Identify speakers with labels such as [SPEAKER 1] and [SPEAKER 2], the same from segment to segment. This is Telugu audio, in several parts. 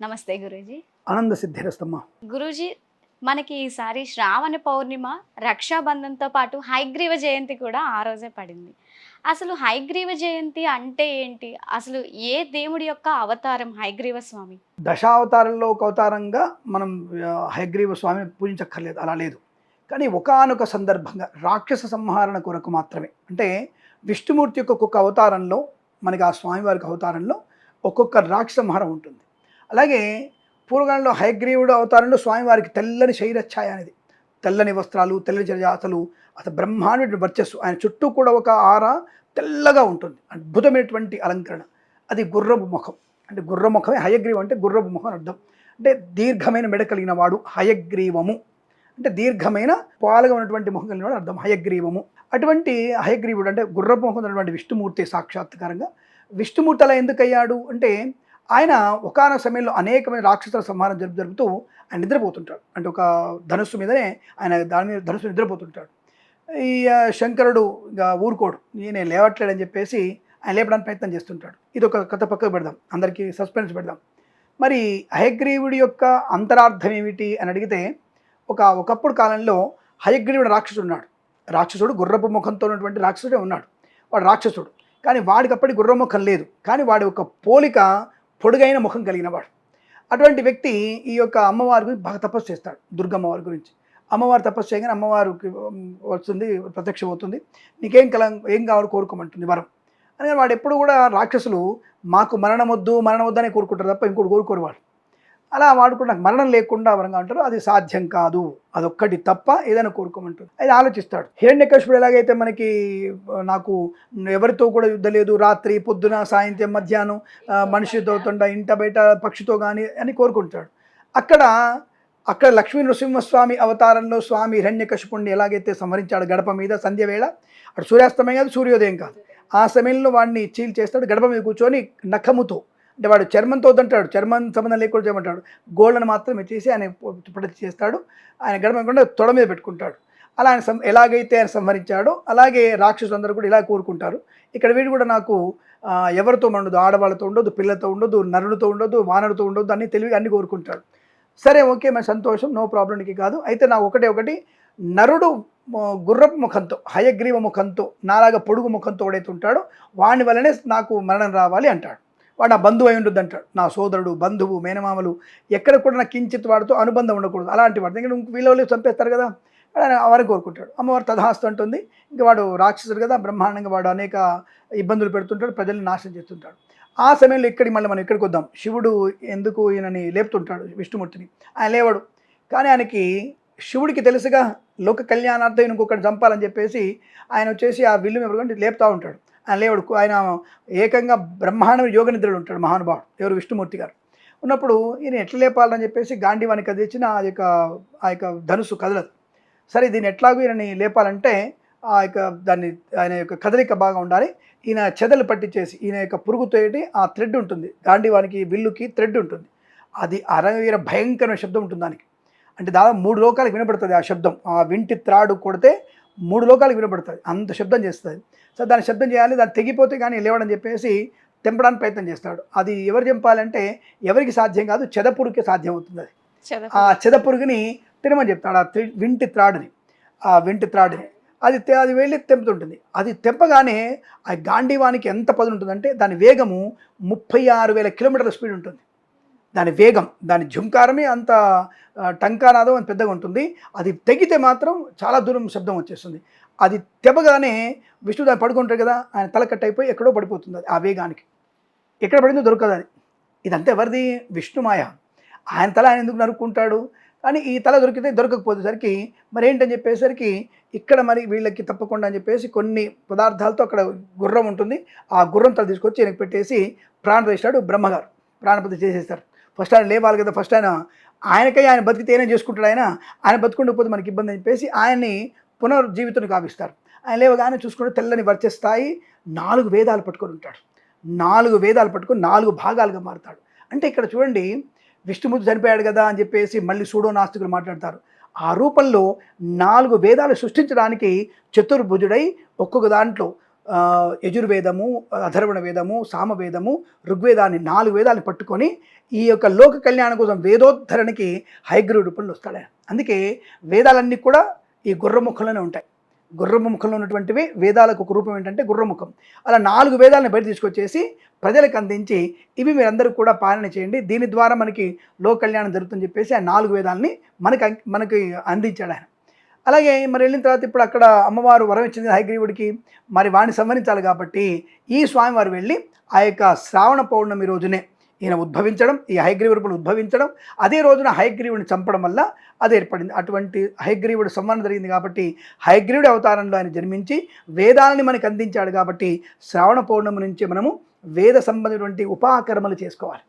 [SPEAKER 1] నమస్తే గురూజీ.
[SPEAKER 2] ఆనంద సిద్ధిరస్తమ్మ.
[SPEAKER 1] గురూజీ మనకి ఈసారి శ్రావణ పౌర్ణిమ రక్షాబంధంతో పాటు హైగ్రీవ జయంతి కూడా ఆ రోజే పడింది. అసలు హైగ్రీవ జయంతి అంటే ఏంటి? అసలు ఏ దేవుడి యొక్క అవతారం హైగ్రీవ స్వామి?
[SPEAKER 2] దశావతారంలో ఒక అవతారంగా మనం ఆ, హయగ్రీవ స్వామిని పూజించక్కర్లేదు అలా లేదు. కానీ ఒకానొక సందర్భంగా రాక్షస సంహారణ కొరకు మాత్రమే. అంటే విష్ణుమూర్తి యొక్క ఒక్కొక్క అవతారంలో మనకి ఆ స్వామివారికి అవతారంలో ఒక్కొక్క రాక్షస సంహారం ఉంటుంది. అలాగే పూర్వకాలంలో హయగ్రీవుడు అవతారంలో స్వామివారికి తెల్లని శైరఛాయ అనేది. తెల్లని వస్త్రాలు తెల్లని జలజాతలు అసలు బ్రహ్మాండ వర్చస్సు. ఆయన చుట్టూ కూడా ఒక ఆర తెల్లగా ఉంటుంది. అద్భుతమైనటువంటి అలంకరణ. అది గుర్రపు ముఖం. అంటే గుర్రముఖమే హయగ్రీవం అంటే గుర్రపు ముఖం అని అర్థం. అంటే దీర్ఘమైన మెడ కలిగిన వాడు హయగ్రీవము. అంటే దీర్ఘమైన పాలుగా ఉన్నటువంటి ముఖం కలిగిన వాడు అర్థం. హయగ్రీవము. అటువంటి హయగ్రీవుడు అంటే గుర్రపు ముఖం ఉన్నటువంటి విష్ణుమూర్తి సాక్షాత్కారంగా. విష్ణుమూర్తి అలా ఎందుకయ్యాడు అంటే ఆయన ఒకనొక సమయంలో అనేకమైన రాక్షసుల సంహారం జరుపు జరుపుతూ ఆయన నిద్రపోతుంటాడు. అంటే ఒక ధనుస్సు మీదనే ఆయన దాని మీద ధనుస్సు నిద్రపోతుంటాడు. ఈ శంకరుడు ఇంకా ఊరుకోడు. నేను లేవట్లేడని చెప్పేసి ఆయన లేపడానికి ప్రయత్నం చేస్తుంటాడు. ఇది ఒక కథ పక్కకు పెడదాం. అందరికీ సస్పెన్స్ పెడదాం. మరి హయగ్రీవుడి యొక్క అంతరార్థం ఏమిటి అని అడిగితే ఒక ఒకప్పుడు కాలంలో హయగ్రీవుడు రాక్షసుడు ఉన్నాడు. రాక్షసుడు గుర్రపు ముఖంతో ఉన్నటువంటి రాక్షసుడే ఉన్నాడు. వాడు రాక్షసుడు. కానీ వాడికి అప్పటి గుర్రముఖం లేదు. కానీ వాడి యొక్క పోలిక పొడుగైన ముఖం కలిగిన వాడు. అటువంటి వ్యక్తి ఈ యొక్క అమ్మవారి గురించి బాగా తపస్సు చేస్తాడు దుర్గమ్మవారి గురించి. అమ్మవారు తపస్సు చేయగానే అమ్మవారికి వస్తుంది ప్రత్యక్షం అవుతుంది. నీకేం కల ఏం కావాలో కోరుకోమంటుంది వరం. అందుకని వాడు ఎప్పుడు కూడా రాక్షసులు మాకు మరణం వద్దు మరణం వద్దని కోరుకుంటారు తప్ప ఇంకోటి కోరుకోరు వాడు. అలా వాడు కూడా నాకు మరణం లేకుండా వరంగా అంటారు అది సాధ్యం కాదు. అదొక్కటి తప్ప ఏదైనా కోరుకోమంటుంది అది ఆలోచిస్తాడు. హిరణ్యకశిపుడు ఎలాగైతే మనకి నాకు ఎవరితో కూడా యుద్ధం లేదు రాత్రి పొద్దున సాయంత్రం మధ్యాహ్నం మనిషితో తొండ ఇంట బయట పక్షితో కానీ అని కోరుకుంటాడు. అక్కడ అక్కడ లక్ష్మీ నృసింహస్వామి అవతారంలో స్వామి హిరణ్యకశిపుణ్ణి ఎలాగైతే సంహరించాడు గడప మీద సంధ్యవేళ అటు సూర్యాస్తమయం కాదు సూర్యోదయం కాదు. ఆ సమయంలో వాడిని చీల్ చేస్తాడు గడప మీద కూర్చొని నఖముతో. అంటే వాడు చర్మంతో వద్దంటాడు చర్మం సంబంధం లేకుండా చేయమంటాడు. గోల్డ్ని మాత్రమే చేసి ఆయన ప్రొటెక్ట్ చేస్తాడు. ఆయన గడప తొడ మీద పెట్టుకుంటాడు. అలా ఆయన సం ఎలాగైతే ఆయన సంహరించాడో అలాగే రాక్షసులందరూ కూడా ఇలా కోరుకుంటారు. ఇక్కడ వీడు కూడా నాకు ఎవరితో ఉండదు? ఆడవాళ్ళతో ఉండదు పిల్లలతో ఉండదు నరుడితో ఉండదు వానరుతో ఉండదు అన్ని తెలివిగా అన్ని కోరుకుంటాడు. సరే ఓకే మన సంతోషం నో ప్రాబ్లమ్కి కాదు. అయితే నా ఒకటే ఒకటి నరుడు గుర్రపు ముఖంతో హయగ్రీవ ముఖంతో నాలాగా పొడుగు ముఖంతో ఎవడైతే ఉంటాడో వాని వల్లనే నాకు మరణం రావాలి అంటాడు. వాడు నా బంధువు అయి ఉండొద్దు అంటాడు. నా సోదరుడు బంధువు మేనమామలు ఎక్కడ కూడా నా కించిత్ వాడితో అనుబంధం ఉండకూడదు. అలాంటి వాడు ఎందుకంటే వీళ్ళ వాళ్ళు చంపేస్తారు కదా. అని వారి కోరుకుంటాడు. అమ్మవారు తథాస్తు అంటుంది. ఇంకా వాడు రాక్షసుడు కదా బ్రహ్మాండంగా వాడు అనేక ఇబ్బందులు పెడుతుంటాడు ప్రజల్ని నాశనం చేస్తుంటాడు. ఆ సమయంలో ఇక్కడికి మళ్ళీ మనం ఇక్కడికి వద్దాం. శివుడు ఎందుకు ఈయనని లేపుతుంటాడు విష్ణుమూర్తిని? ఆయన లేవాడు. కానీ ఆయనకి శివుడికి తెలుసుగా లోక కళ్యాణార్థం ఇంకొకటి చంపాలని చెప్పేసి ఆయన వచ్చేసి ఆ విల్లు ఎవరు లేపుతూ ఉంటాడు. లేవుడు ఆయన ఏకంగా బ్రహ్మాండ యోగ నిద్రలు ఉంటాడు మహానుభావుడు ఎవరు విష్ణుమూర్తి గారు. ఉన్నప్పుడు ఈయన ఎట్లా లేపాలని చెప్పేసి గాంధీవాని ఇచ్చిన ఆ యొక్క ఆ యొక్క ధనుసు కదలదు సరే దీన్ని ఎట్లాగూ ఈయనని లేపాలంటే ఆ యొక్క దాన్ని ఆయన యొక్క కదలిక బాగా ఉండాలి. ఈయన చెదలు పట్టించేసి ఈయన యొక్క పురుగుతోటి ఆ థ్రెడ్ ఉంటుంది. గాంధీవానికి విల్లుకి థ్రెడ్ ఉంటుంది. అది అరవీర భయంకరమైన శబ్దం ఉంటుంది దానికి. అంటే దాదాపు మూడు లోకాలకు వినపడుతుంది ఆ శబ్దం. ఆ వింటి త్రాడు కొడితే మూడు లోకాలకు వినపడుతుంది. అంత శబ్దం చేస్తుంది. సో దాని శబ్దం చేయాలి దాన్ని తెగిపోతే కానీ లేవడని చెప్పేసి తెంపడానికి ప్రయత్నం చేస్తాడు. అది ఎవరు చంపాలంటే ఎవరికి సాధ్యం కాదు చెదపురుకే సాధ్యం అవుతుంది అది ఆ చెదపురుగుని తినమని చెప్తాడు ఆ త్రి- వింటి త్రాడుని. ఆ వింటి త్రాడుని. అది అది వెళ్ళి తెంపుతుంటుంది. అది తెంపగానే ఆ గాంధీవానికి ఎంత పదును ఉంటుందంటే దాని వేగము ముప్పై ఆరు వేల కిలోమీటర్ల స్పీడ్ ఉంటుంది. దాని వేగం దాని జుంకారమే అంత టంకానాదం అని పెద్దగా ఉంటుంది. అది తెగితే మాత్రం చాలా దూరం శబ్దం వచ్చేస్తుంది. అది తెప్పగానే విష్ణు దాన్ని పడుకుంటారు కదా ఆయన తల కట్ అయిపోయి ఎక్కడో పడిపోతుంది అది ఆ వేగానికి. ఎక్కడ పడిందో దొరకదు అది. ఇదంతా ఎవరిది? విష్ణుమాయ ఆయన తల ఆయన ఎందుకు నరుక్కుంటాడు? కానీ ఈ తల దొరికితే దొరకకపోయేసరికి మరి ఏంటని చెప్పేసరికి ఇక్కడ మరి వీళ్ళకి తప్పకుండా అని చెప్పేసి కొన్ని పదార్థాలతో అక్కడ గుర్రం ఉంటుంది. ఆ గుర్రం తల తీసుకొచ్చి వెనక్కి పెట్టేసి ప్రాణప్రతిష్ఠాడు బ్రహ్మగారు. ప్రాణప్రతిష్ఠ చేసేస్తారు. ఫస్ట్ ఆయన లేవాలి కదా ఫస్ట్ ఆయన ఆయనకై ఆయన బతికితేనే చేసుకుంటాడు ఆయన? ఆయన బతుకుండకపోతే మనకి ఇబ్బంది అని చెప్పేసి ఆయన్ని పునర్జీవితాన్ని కావిస్తారు ఆయన లేవగానే చూసుకుంటే తెల్లని వర్చేస్తాయి నాలుగు వేదాలు పట్టుకొని ఉంటాడు. నాలుగు వేదాలు పట్టుకొని నాలుగు భాగాలుగా మారుతాడు. అంటే ఇక్కడ చూడండి విష్ణుమూర్తి చనిపోయాడు కదా అని చెప్పేసి మళ్ళీ సూడో నాస్తికులు మాట్లాడతారు. ఆ రూపంలో నాలుగు వేదాలు సృష్టించడానికి చతుర్భుజుడై ఒక్కొక్క దాంట్లో యజుర్వేదము అధర్వణ వేదము సామవేదము ఋగ్వేదాన్ని నాలుగు వేదాలను పట్టుకొని ఈ యొక్క లోక కళ్యాణం కోసం వేదోద్ధరణకి హైగ్రీవ రూపంలో వస్తాడు. అందుకే వేదాలన్నీ కూడా ఈ గుర్రముఖంలోనే ఉంటాయి. గుర్రముఖంలో ఉన్నటువంటివి వేదాలకు ఒక రూపం ఏంటంటే గుర్రముఖం. అలా నాలుగు వేదాలను బయట తీసుకొచ్చేసి ప్రజలకు అందించి ఇవి మీరందరూ కూడా పాలన చేయండి. దీని ద్వారా మనకి లోక కళ్యాణం జరుగుతుందని చెప్పేసి ఆ నాలుగు వేదాలని మనకి మనకి అందించాడు ఆయన. అలాగే మరి వెళ్ళిన తర్వాత ఇప్పుడు అక్కడ అమ్మవారు వరం ఇచ్చింది హైగ్రీవుడికి. మరి వాడిని సంహరించాలి కాబట్టి ఈ స్వామివారు వెళ్ళి ఆ యొక్క శ్రావణ పౌర్ణమి రోజునే ఈయన ఉద్భవించడం ఈ హైగ్రీవుడు ఉద్భవించడం అదే రోజున హైగ్రీవుడిని చంపడం వల్ల అది ఏర్పడింది. అటువంటి హైగ్రీవుడు సంవరణ జరిగింది కాబట్టి హైగ్రీవుడి అవతారంలో ఆయన జన్మించి వేదాలని మనకు అందించాడు కాబట్టి శ్రావణ పౌర్ణమి నుంచి మనము వేద సంబంధించినటువంటి ఉపాకర్మలు చేసుకోవాలి.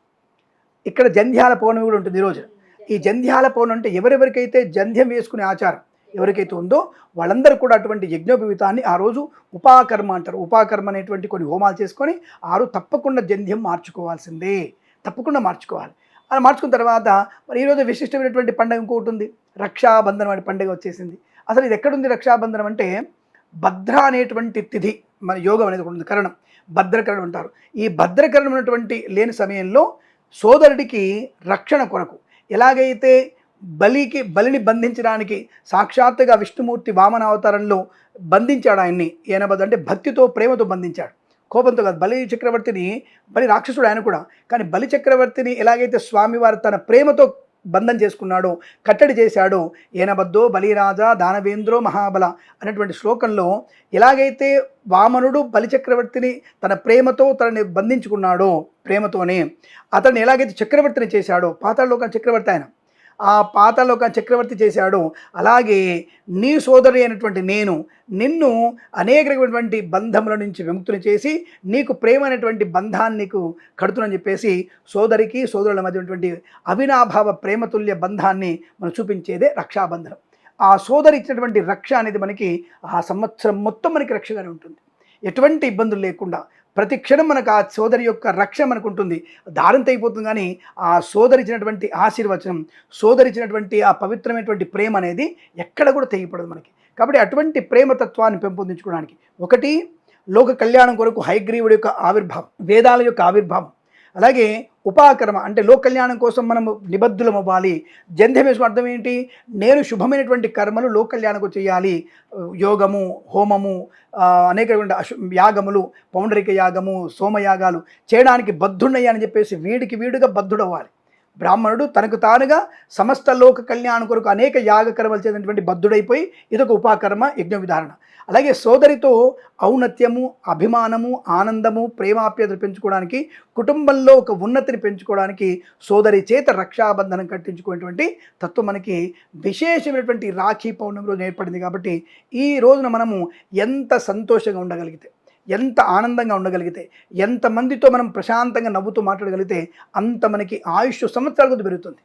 [SPEAKER 2] ఇక్కడ జంధ్యాల పౌర్ణమి కూడా ఉంటుంది ఈరోజు ఈ జంధ్యాల పౌర్ణమి అంటే ఎవరెవరికైతే జంధ్యం వేసుకునే ఆచారం ఎవరికైతే ఉందో వాళ్ళందరూ కూడా అటువంటి యజ్ఞోపవీతాన్ని ఆ రోజు ఉపాకర్మ అంటారు. ఉపాకర్మ అనేటువంటి కొన్ని హోమాలు చేసుకొని ఆరు తప్పకుండా జంధ్యం మార్చుకోవాల్సిందే. తప్పకుండా మార్చుకోవాలి. అలా మార్చుకున్న తర్వాత మరి ఈరోజు విశిష్టమైనటువంటి పండుగ ఇంకొకటి ఉంది. రక్షాబంధనం అనే పండుగ వచ్చేసింది. అసలు ఇది ఎక్కడుంది రక్షాబంధనం అంటే భద్ర అనేటువంటి తిథి మన యోగం అనేది ఒకటి ఉంది. కరణం. భద్రకరణం అంటారు. ఈ భద్రకరణం ఉన్నటువంటి లేని సమయంలో సోదరుడికి రక్షణ కొరకు ఎలాగైతే బలికి బలిని బంధించడానికి సాక్షాత్తుగా విష్ణుమూర్తి వామన అవతారంలో బంధించాడు ఆయన్ని. ఏనబద్దు అంటే భక్తితో ప్రేమతో బంధించాడు. కోపంతో కాదు బలి చక్రవర్తిని బలి రాక్షసుడు ఆయన కూడా. కానీ బలి చక్రవర్తిని ఎలాగైతే స్వామివారు తన ప్రేమతో బంధం చేసుకున్నాడో కట్టడి చేశాడో ఏనబద్దో బలిరాజా దానవేంద్రో మహాబల అనేటువంటి శ్లోకంలో ఎలాగైతే వామనుడు బలిచక్రవర్తిని తన ప్రేమతో తనని బంధించుకున్నాడో ప్రేమతోనే అతన్ని ఎలాగైతే చక్రవర్తిని చేశాడో పాతాళలోక చక్రవర్తి ఆయన ఆ పాతలోక చక్రవర్తి చేశాడు. అలాగే నీ సోదరి అయినటువంటి నేను నిన్ను అనేక రకమైనటువంటి బంధముల నుంచి విముక్తులు చేసి నీకు ప్రేమ అనేటువంటి బంధాన్ని నీకు కడుతునని చెప్పేసి సోదరికి సోదరుల మధ్య ఉన్నటువంటి అవినాభావ ప్రేమతుల్య బంధాన్ని మనం చూపించేదే రక్షాబంధనం. ఆ సోదరి ఇచ్చినటువంటి రక్ష అనేది మనకి ఆ సంవత్సరం మొత్తం మనకి రక్షగానే ఉంటుంది. ఎటువంటి ఇబ్బందులు లేకుండా ప్రతి క్షణం మనకు ఆ సోదరి యొక్క రక్ష మనకు ఉంటుంది దారంత అయిపోతుంది కానీ ఆ సోదరి ఇచ్చినటువంటి ఆశీర్వచనం సోదరి ఇచ్చినటువంటి ఆ పవిత్రమైనటువంటి ప్రేమ అనేది ఎక్కడ కూడా తెగిపడదు మనకి. కాబట్టి అటువంటి ప్రేమతత్వాన్ని పెంపొందించుకోవడానికి ఒకటి లోక కళ్యాణం కొరకు హైగ్రీవుడి యొక్క ఆవిర్భావం వేదాల యొక్క ఆవిర్భావం. అలాగే ఉపాకర్మ అంటే లోక కళ్యాణం కోసం మనము నిబద్ధులం అవ్వాలి జంధ్యం అర్థం ఏంటి? నేను శుభమైనటువంటి కర్మలు లోక కళ్యాణకు చేయాలి. యోగము హోమము అనేకటువంటి అశు యాగములు పౌండరిక యాగము సోమయాగాలు చేయడానికి బద్ధుడయ్యాని చెప్పేసి వీడికి వీడుగా బద్ధుడవ్వాలి. బ్రాహ్మణుడు తనకు తానుగా సమస్త లోక కళ్యాణం కొరకు అనేక యాగ కర్మలు చేసినటువంటి బద్ధుడైపోయి ఇదొక ఉపాకర్మ యజ్ఞ విధారణ. అలాగే సోదరితో ఔన్నత్యము అభిమానము ఆనందము ప్రేమాప్యతలు పెంచుకోవడానికి కుటుంబంలో ఒక ఉన్నతిని పెంచుకోవడానికి సోదరి చేత రక్షాబంధనం కట్టించుకునేటువంటి తత్వం మనకి విశేషమైనటువంటి రాఖీ పౌర్ణమి రోజు ఏర్పడింది కాబట్టి ఈ రోజున మనము ఎంత సంతోషంగా ఉండగలిగితే ఎంత ఆనందంగా ఉండగలిగితే ఎంతమందితో మనం ప్రశాంతంగా నవ్వుతూ మాట్లాడగలిగితే అంత మనకి ఆయుష్ సంవత్సరాల కొద్ది పెరుగుతుంది.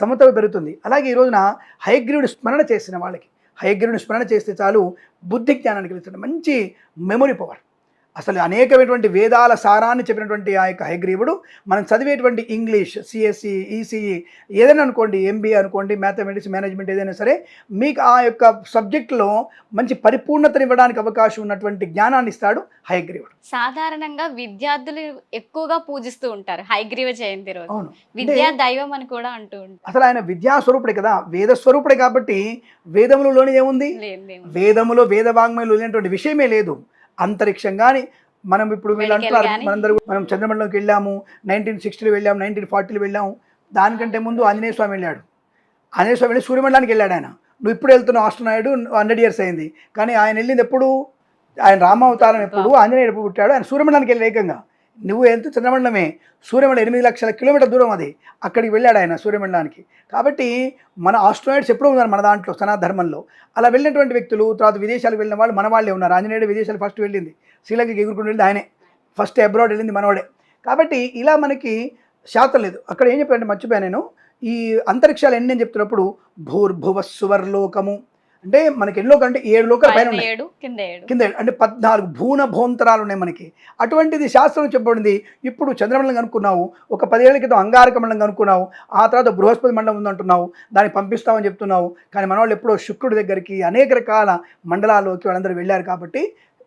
[SPEAKER 2] సంవత్సరాలు పెరుగుతుంది. అలాగే ఈ రోజున హయగ్రీవుడి స్మరణ చేసిన వాళ్ళకి హయగ్రీవుని స్మరణ చేస్తే చాలు బుద్ధి జ్ఞానానికి వెళ్తుంది మంచి మెమొరీ పవర్ అసలు అనేకమైనటువంటి వేదాల సారాన్ని చెప్పినటువంటి ఆ యొక్క హయగ్రీవుడు మనం చదివేటువంటి ఇంగ్లీష్ సిఎస్సి ఈసీఈ ఏదైనా అనుకోండి ఎంబీఏ అనుకోండి మ్యాథమెటిక్స్ మేనేజ్మెంట్ ఏదైనా సరే మీకు ఆ యొక్క సబ్జెక్టులో మంచి పరిపూర్ణతని ఇవ్వడానికి అవకాశం ఉన్నటువంటి జ్ఞానాన్ని ఇస్తాడు హయగ్రీవుడు
[SPEAKER 1] సాధారణంగా విద్యార్థులు ఎక్కువగా పూజిస్తూ ఉంటారు హైగ్రీవ జయంతి రోజు.
[SPEAKER 2] అవును.
[SPEAKER 1] విద్యా దైవం అని కూడా అంటూ ఉంటారు.
[SPEAKER 2] అసలు ఆయన విద్యా స్వరూపుడే కదా వేద స్వరూపుడే కాబట్టి వేదములలోని ఏముంది. వేదములో వేద వాంగ్మయంలో లేనటువంటి విషయమే లేదు. అంతరిక్షం కానీ మనం ఇప్పుడు వీళ్ళు అంటున్నారు. మనందరూ మనం చంద్రమండలంకి వెళ్ళాము నైన్టీన్ సిక్స్టీలో వెళ్ళాము నైన్టీన్ ఫార్టీలో వెళ్ళాము. దానికంటే ముందు ఆంజనేయ స్వామి వెళ్ళాడు. ఆంజనేయ స్వామి వెళ్ళి సూర్యమండలానికి వెళ్ళాడు ఆయన. నువ్వు ఇప్పుడు వెళ్తున్నావు ఆస్ట్రోనాయుడు హండ్రెడ్ ఇయర్స్ అయింది. కానీ ఆయన వెళ్ళింది ఎప్పుడు? ఆయన రామావతారం ఎప్పుడు? ఆంజనేయుడు ఎప్పుడు పుట్టాడు? ఆయన సూర్యమండలానికి వెళ్ళి ఏకంగా. నువ్వు ఎంత చంద్రమండలమే సూర్యమండలం ఎనిమిది లక్షల కిలోమీటర్ దూరం అది. అక్కడికి వెళ్ళాడు ఆయన సూర్యమండలానికి కాబట్టి మన ఆస్ట్రాయిడ్స్ ఎప్పుడూ ఉన్నారు మన దాంట్లో సనా ధర్మంలో అలా వెళ్ళినటువంటి వ్యక్తులు తర్వాత విదేశాలకు వెళ్ళిన వాళ్ళు మన వాళ్ళే ఉన్నారు. ఆంజనేయుడు విదేశాలు ఫస్ట్ వెళ్ళింది. శ్రీలంకకి ఎగురుకుని వెళ్ళింది ఆయనే. ఫస్ట్ అబ్రాడ్ వెళ్ళింది మనవాడే. కాబట్టి ఇలా మనకి శాతం లేదు. అక్కడ ఏం చెప్పారంటే మర్చిపోయాను నేను. ఈ అంతరిక్షాలు ఎన్ని అని చెప్తున్నప్పుడు భూర్భువ సువర్లోకము. అంటే మనకి ఎన్ని లోకం అంటే ఏడు లోకాలు పైన ఉన్నాయి.
[SPEAKER 1] కింద ఏడు.
[SPEAKER 2] అంటే పద్నాలుగు భూన భోంతరాలు ఉన్నాయి మనకి. అటువంటిది శాస్త్రం చెప్పబడింది. ఇప్పుడు చంద్రమండలం కనుక్కున్నావు ఒక పదేళ్ళ క్రితం అంగారక మండలం కనుక్కున్నావు ఆ తర్వాత బృహస్పతి మండలం ఉందంటున్నావు దాన్ని పంపిస్తామని చెప్తున్నావు. కానీ మన వాళ్ళు ఎప్పుడో శుక్రుడి దగ్గరికి అనేక రకాల మండలాల్లోకి వాళ్ళందరూ వెళ్ళారు కాబట్టి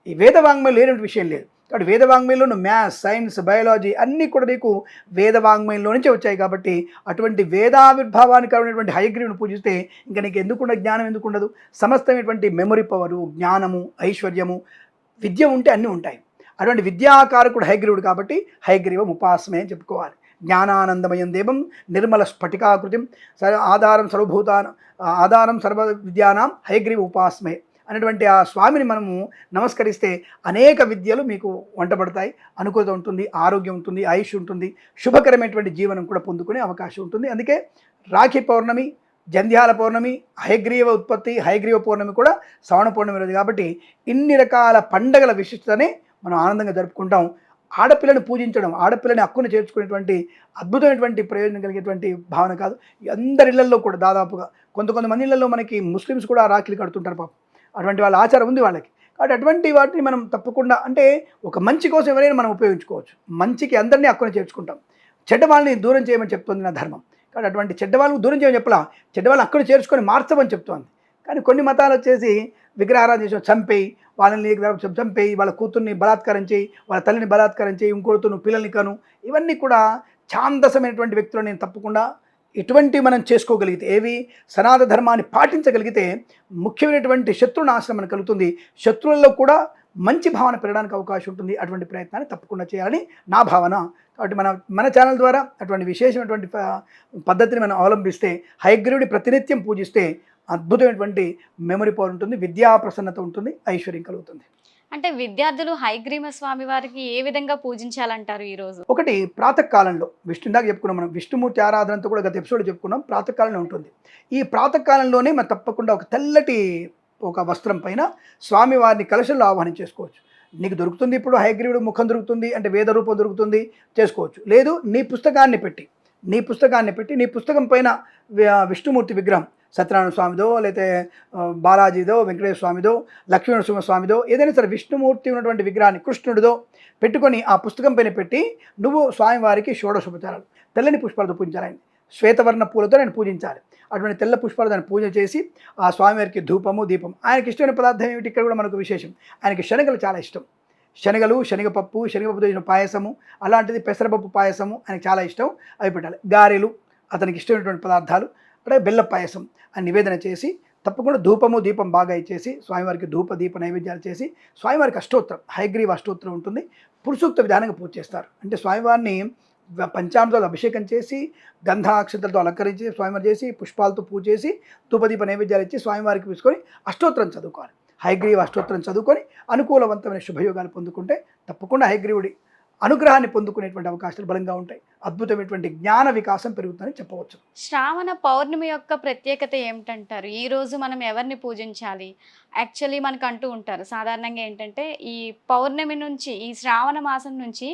[SPEAKER 2] ఈ వేదవాంగ్మయం లేనటువంటి విషయం లేదు. కాబట్టి వేదవాంగ్మయంలోను మ్యాథ్స్ సైన్స్ బయాలజీ అన్నీ కూడా నీకు వేదవాంగ్మయంలో నుంచే వచ్చాయి కాబట్టి అటువంటి వేదావిర్భావానికి కారణమైనటువంటి హయగ్రీవుని పూజిస్తే ఇంకా నీకు ఎందుకుండా జ్ఞానం ఎందుకు ఉండదు సమస్తమైనటువంటి మెమరీ పవరు జ్ఞానము ఐశ్వర్యము విద్య ఉంటే అన్నీ ఉంటాయి. అటువంటి విద్యాకారకుడు హయగ్రీవుడు కాబట్టి హయగ్రీవం ఉపాసమే అని చెప్పుకోవాలి. జ్ఞానానందమయం దేవం నిర్మల స్ఫటికాకృతిం స ఆధారం సర్వభూతాన ఆధారం సర్వ విద్యానాం హయగ్రీవ ఉపాసమే. అనేటువంటి ఆ స్వామిని మనము నమస్కరిస్తే అనేక విద్యలు మీకు వంటపడతాయి. అనుకూలత ఉంటుంది ఆరోగ్యం ఉంటుంది ఆయుష్ ఉంటుంది శుభకరమైనటువంటి జీవనం కూడా పొందుకునే అవకాశం ఉంటుంది. అందుకే రాఖీ పౌర్ణమి జంధ్యాల పౌర్ణమి హయగ్రీవ ఉత్పత్తి హయగ్రీవ పౌర్ణమి కూడా శ్రవణ పౌర్ణమి రోజు కాబట్టి ఇన్ని రకాల పండగల విశిష్టతనే మనం ఆనందంగా జరుపుకుంటాం. ఆడపిల్లని పూజించడం ఆడపిల్లని హక్కును చేర్చుకునేటువంటి అద్భుతమైనటువంటి ప్రయోజనం కలిగేటువంటి భావన కాదు. అందరి ఇళ్ళలో కూడా దాదాపుగా కొంత కొంతమంది ఇళ్ళలో మనకి ముస్లిమ్స్ కూడా రాఖీలు కడుతుంటారు పాపం. అటువంటి వాళ్ళ ఆచారం ఉంది వాళ్ళకి. కాబట్టి అటువంటి వాటిని మనం తప్పకుండా అంటే ఒక మంచి కోసం ఎవరైనా మనం ఉపయోగించుకోవచ్చు. మంచికి అందరినీ అక్కడ చేర్చుకుంటాం. చెడ్డ వాళ్ళని దూరం చేయమని చెప్తుంది నా ధర్మం. కాబట్టి అటువంటి చెడ్డ వాళ్ళని దూరం చేయమని చెప్పలా చెడ్డ వాళ్ళని అక్కడ చేర్చుకొని మార్చమని చెప్తోంది. కానీ కొన్ని మతాలు వచ్చేసి విగ్రహారాధన చేసి చంపేయి వాళ్ళని చంపేయి వాళ్ళ కూతుర్ని బలాత్కారం చేయి వాళ్ళ తల్లిని బలాత్కారం చేయి ఇంకోటితో పిల్లల్ని కను. ఇవన్నీ కూడా ఛాందసమైనటువంటి వ్యక్తులను నేను తప్పకుండా ఇటువంటి మనం చేసుకోగలిగితే ఏవి? సనాతన ధర్మాన్ని పాటించగలిగితే ముఖ్యమైనటువంటి శత్రు నాశనం మనకు కలుగుతుంది. శత్రువుల్లో కూడా మంచి భావన పెరగడానికి అవకాశం ఉంటుంది. అటువంటి ప్రయత్నాన్ని తప్పకుండా చేయాలని నా భావన. కాబట్టి మన మన ఛానల్ ద్వారా అటువంటి విశేషమైనటువంటి పద్ధతిని మనం అవలంబిస్తే హయగ్రీవుడి ప్రతినిత్యం పూజిస్తే అద్భుతమైనటువంటి మెమరీ పవర్ ఉంటుంది విద్యా ప్రసన్నత ఉంటుంది ఐశ్వర్యం కలుగుతుంది.
[SPEAKER 1] అంటే విద్యార్థులు హైగ్రీమ స్వామి వారికి ఏ విధంగా పూజించాలంటారు ఈ రోజు?
[SPEAKER 2] ఒకటి ప్రాతకాలంలో విష్ణు దాకా చెప్పుకున్నాం మనం విష్ణుమూర్తి ఆరాధనతో కూడా గత ఎపిసోడ్ చెప్పుకున్నాం ప్రాతకాలంలో ఉంటుంది. ఈ ప్రాతకాలంలోనే మనం తప్పకుండా ఒక తెల్లటి ఒక వస్త్రం పైన స్వామివారిని కలశంలో ఆహ్వానం చేసుకోవచ్చు. నీకు దొరుకుతుంది ఇప్పుడు హైగ్రీవుడు ముఖం దొరుకుతుంది అంటే వేద రూపం దొరుకుతుంది చేసుకోవచ్చు. లేదు నీ పుస్తకాన్ని పెట్టి నీ పుస్తకాన్ని పెట్టి నీ పుస్తకం పైన విష్ణుమూర్తి విగ్రహం సత్యనారాయణ స్వామిదో లేకపోతే బాలాజీదో వెంకటేశ్వర స్వామిదో లక్ష్మీనరసింహ స్వామిదో ఏదైనా సరే విష్ణుమూర్తి ఉన్నటువంటి విగ్రహాన్ని కృష్ణుడిదో పెట్టుకొని ఆ పుస్తకం పైన పెట్టి నువ్వు స్వామివారికి షోడశోపచారాలు. తెల్లని పుష్పాలతో పూజించాలని శ్వేతవర్ణ పూలతో నేను పూజించాలి. అటువంటి తెల్ల పుష్పాలు దాన్ని పూజ చేసి ఆ స్వామివారికి ధూపము దీపం. ఆయనకి ఇష్టమైన పదార్థం ఏమిటి? ఇక్కడ కూడా మనకు విశేషం. ఆయనకి శనగలు చాలా ఇష్టం. శనగలు శనగపప్పు శనగపప్పుతో చేసిన పాయసము అలాంటిది పెసరపప్పు పాయసము ఆయనకి చాలా ఇష్టం. అవి పెట్టాలి. గారెలు అతనికి ఇష్టమైనటువంటి పదార్థాలు. అంటే బెల్ల పాయసం అని నివేదన చేసి తప్పకుండా ధూపము దీపం బాగా ఇచ్చేసి స్వామివారికి ధూప దీప నైవేద్యాలు చేసి స్వామివారికి అష్టోత్తరం హైగ్రీవ అష్టోత్తరం ఉంటుంది. పురుషూక్త విధానంగా పూజ చేస్తారు. అంటే స్వామివారిని పంచామృతాలు అభిషేకం చేసి గంధాక్షతలతో అలంకరించి స్వామివారి చేసి పుష్పాలతో పూజ చేసి ధూపదీప నైవేద్యాలు ఇచ్చి స్వామివారికి తీసుకొని అష్టోత్తరం చదువుకోవాలి. హైగ్రీవ అష్టోత్తరం చదువుకొని అనుకూలవంతమైన శుభయోగాలు పొందుకుంటే తప్పకుండా హైగ్రీవుడి అనుగ్రహాన్ని పొందుకునేటువంటి అవకాశాలు బలంగా ఉంటాయి. అద్భుతమైనటువంటి జ్ఞాన వికాసం పెరుగుతుందని చెప్పవచ్చు.
[SPEAKER 1] శ్రావణ పౌర్ణమి యొక్క ప్రత్యేకత ఏమిటంటారు? ఈ రోజు మనం ఎవరిని పూజించాలి? యాక్చువల్లీ మనకు అంటూ ఉంటారు. సాధారణంగా ఏంటంటే ఈ పౌర్ణమి నుంచి ఈ శ్రావణ మాసం నుంచి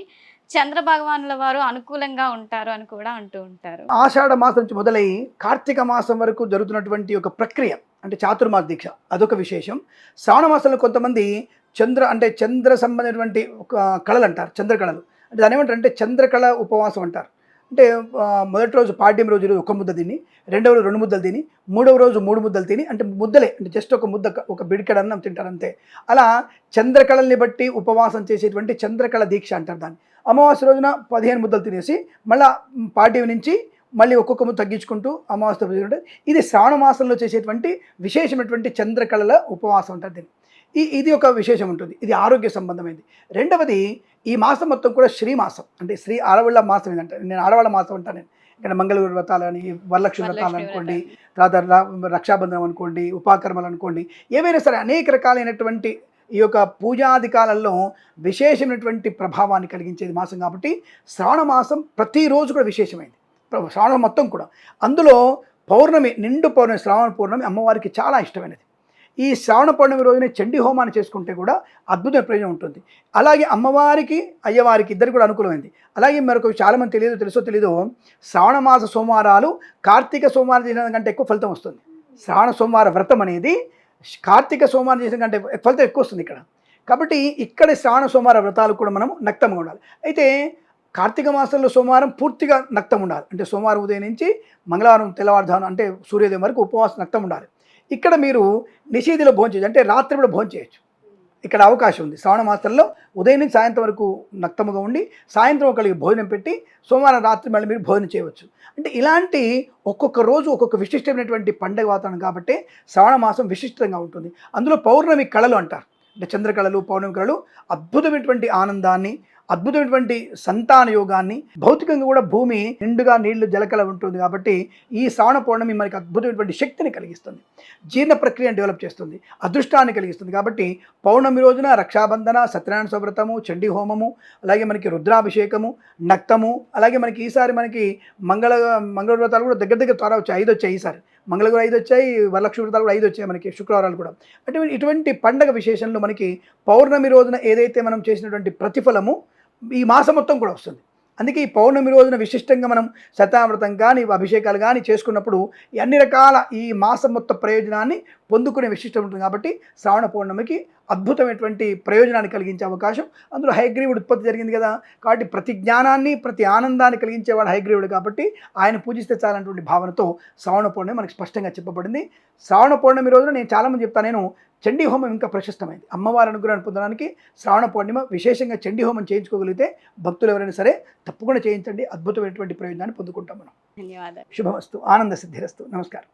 [SPEAKER 1] చంద్ర భగవానుల వారు అనుకూలంగా ఉంటారు అని కూడా అంటూ ఉంటారు.
[SPEAKER 2] ఆషాఢ మాసం నుంచి మొదలై కార్తీక మాసం వరకు జరుగుతున్నటువంటి ఒక ప్రక్రియ అంటే చాతుర్మాస దీక్ష అదొక విశేషం. శ్రావణ మాసంలో కొంతమంది చంద్ర అంటే చంద్ర సంబంధించినటువంటి ఒక కళలు అంటారు చంద్రకళలు అంటే దాని ఏమంటారు అంటే చంద్రకళ ఉపవాసం అంటారు. అంటే మొదటి రోజు పాడ్యం రోజు ఒక ముద్ద తిని రెండవ రోజు రెండు ముద్దలు తిని మూడవ రోజు మూడు ముద్దలు తిని అంటే ముద్దలే అంటే జస్ట్ ఒక ముద్ద ఒక బిడికడ అన్నం తింటారు అంతే. అలా చంద్రకళల్ని బట్టి ఉపవాసం చేసేటువంటి చంద్రకళ దీక్ష అంటారు దాన్ని. అమావాస్య రోజున పదిహేను ముద్దలు తినేసి మళ్ళీ పాడ్యం నుంచి మళ్ళీ ఒక్కొక్క ముద్ద తగ్గించుకుంటూ అమావాస్య ఇది శ్రావణ మాసంలో చేసేటువంటి విశేషమైనటువంటి చంద్రకళల ఉపవాసం అంటారు దీన్ని. ఇది ఒక విశేషం ఉంటుంది. ఇది ఆరోగ్య సంబంధమైనది రెండవది ఈ మాసం మొత్తం కూడా శ్రీమాసం అంటే శ్రీ ఆడవాళ్ళ మాసం ఏంటంటే నేను ఆడవాళ్ళ మాసం అంటాను నేను. ఇక్కడ మంగళగిరి వ్రతాలు అని వరలక్ష్మి వ్రతాలు. అనుకోండి. తర్వాత రక్షాబంధనం అనుకోండి ఉపాకర్మలు అనుకోండి ఏవైనా సరే అనేక రకాలైనటువంటి ఈ యొక్క పూజాధికాలలో విశేషమైనటువంటి ప్రభావాన్ని కలిగించేది మాసం కాబట్టి శ్రావణ మాసం ప్రతిరోజు కూడా విశేషమైంది. శ్రావణం మొత్తం కూడా. అందులో పౌర్ణమి నిండు పౌర్ణమి శ్రావణ పౌర్ణమి అమ్మవారికి చాలా ఇష్టమైనది. ఈ శ్రావణ పౌర్ణమి రోజునే చండీ హోమాన్ని చేసుకుంటే కూడా అద్భుతమైన ప్రయోజనం ఉంటుంది. అలాగే అమ్మవారికి అయ్యవారికి ఇద్దరు కూడా అనుకూలమైంది. అలాగే మరొక చాలామంది తెలియదు తెలుసో తెలీదు శ్రావణ మాస సోమవారాలు కార్తీక సోమవారం చేసిన కంటే ఎక్కువ ఫలితం వస్తుంది. శ్రావణ సోమవార వ్రతం అనేది కార్తీక సోమవారం చేసిన కంటే ఫలితం ఎక్కువ వస్తుంది ఇక్కడ. కాబట్టి ఇక్కడ శ్రావణ సోమవార వ్రతాలు కూడా మనం నక్తంగా ఉండాలి. అయితే కార్తీక మాసంలో సోమవారం పూర్తిగా నక్తం ఉండాలి అంటే సోమవారం ఉదయం నుంచి మంగళవారం తెల్లవారుధానం అంటే సూర్యోదయం వరకు ఉపవాసం నక్తం ఉండాలి ఇక్కడ మీరు నిషేధిలో భోంచేయచ్చు అంటే రాత్రి కూడా భోజనం ఇక్కడ అవకాశం ఉంది. శ్రావణ మాసంలో ఉదయం నుంచి సాయంత్రం వరకు నక్తముగా ఉండి సాయంత్రం ఒకరికి భోజనం పెట్టి సోమవారం రాత్రి మళ్ళీ మీరు భోజనం చేయవచ్చు. అంటే ఇలాంటి ఒక్కొక్క రోజు ఒక్కొక్క విశిష్టమైనటువంటి పండగ వాతావరణం కాబట్టి శ్రావణ మాసం విశిష్టంగా ఉంటుంది. అందులో పౌర్ణమి కళలు అంటారు. అంటే చంద్రకళలు పౌర్ణమి కళలు అద్భుతమైనటువంటి ఆనందాన్ని అద్భుతమైనటువంటి సంతాన యోగాన్ని భౌతికంగా కూడా భూమి నిండుగా నీళ్ళు జలకల ఉంటుంది కాబట్టి ఈ శ్రావణ పౌర్ణమి మనకి అద్భుతమైనటువంటి శక్తిని కలిగిస్తుంది. జీర్ణ ప్రక్రియను డెవలప్ చేస్తుంది అదృష్టాన్ని కలిగిస్తుంది కాబట్టి పౌర్ణమి రోజున రక్షాబంధన సత్యనారాయణ స్వ్రతము చండీ హోమము అలాగే మనకి రుద్రాభిషేకము నక్తము అలాగే మనకి ఈసారి మనకి మంగళ మంగళ వ్రతాలు కూడా దగ్గర దగ్గర త్వర వచ్చాయి ఐదు వచ్చాయి ఈసారి. మంగళగురు ఐదు వచ్చాయి వరలక్ష్మి వ్రతాలు కూడా ఐదు వచ్చాయి మనకి శుక్రవారాలు కూడా. అంటే ఇటువంటి పండగ విశేషంలో మనకి పౌర్ణమి రోజున ఏదైతే మనం చేసినటువంటి ప్రతిఫలము ఈ మాసం మొత్తం కూడా వస్తుంది. అందుకే ఈ పౌర్ణమి రోజున విశిష్టంగా మనం శతామృతం కానీ అభిషేకాలు కానీ చేసుకున్నప్పుడు అన్ని రకాల ఈ మాసం మొత్తం ప్రయోజనాన్ని పొందుకునే విశిష్టం ఉంటుంది. కాబట్టి శ్రావణ పౌర్ణమికి అద్భుతమైనటువంటి ప్రయోజనాన్ని కలిగించే అవకాశం. అందులో హైగ్రీవుడు ఉత్పత్తి జరిగింది కదా. కాబట్టి ప్రతి జ్ఞానాన్ని ప్రతి ఆనందాన్ని కలిగించేవాడు హైగ్రీవుడు కాబట్టి ఆయన పూజిస్తే చాలన్నటువంటి భావనతో శ్రావణ పౌర్ణమి మనకు స్పష్టంగా చెప్పబడింది. శ్రావణ పౌర్ణమి రోజున నేను చాలామంది చెప్తాను. నేను చండీ హోమం ఇంకా ప్రశస్తమైంది. అమ్మవారి అనుగ్రహాన్ని పొందడానికి శ్రావణ పౌర్ణిమ విశేషంగా చండీ హోమం చేయించుకోగలిగితే భక్తులు ఎవరైనా సరే తప్పకుండా చేయించండి. అద్భుతమైనటువంటి ప్రయోజనాన్ని పొందుకుంటాం మనం.
[SPEAKER 1] ధన్యవాదాలు.
[SPEAKER 2] శుభమస్తు. ఆనంద సిద్ధిరస్తు. నమస్కారం.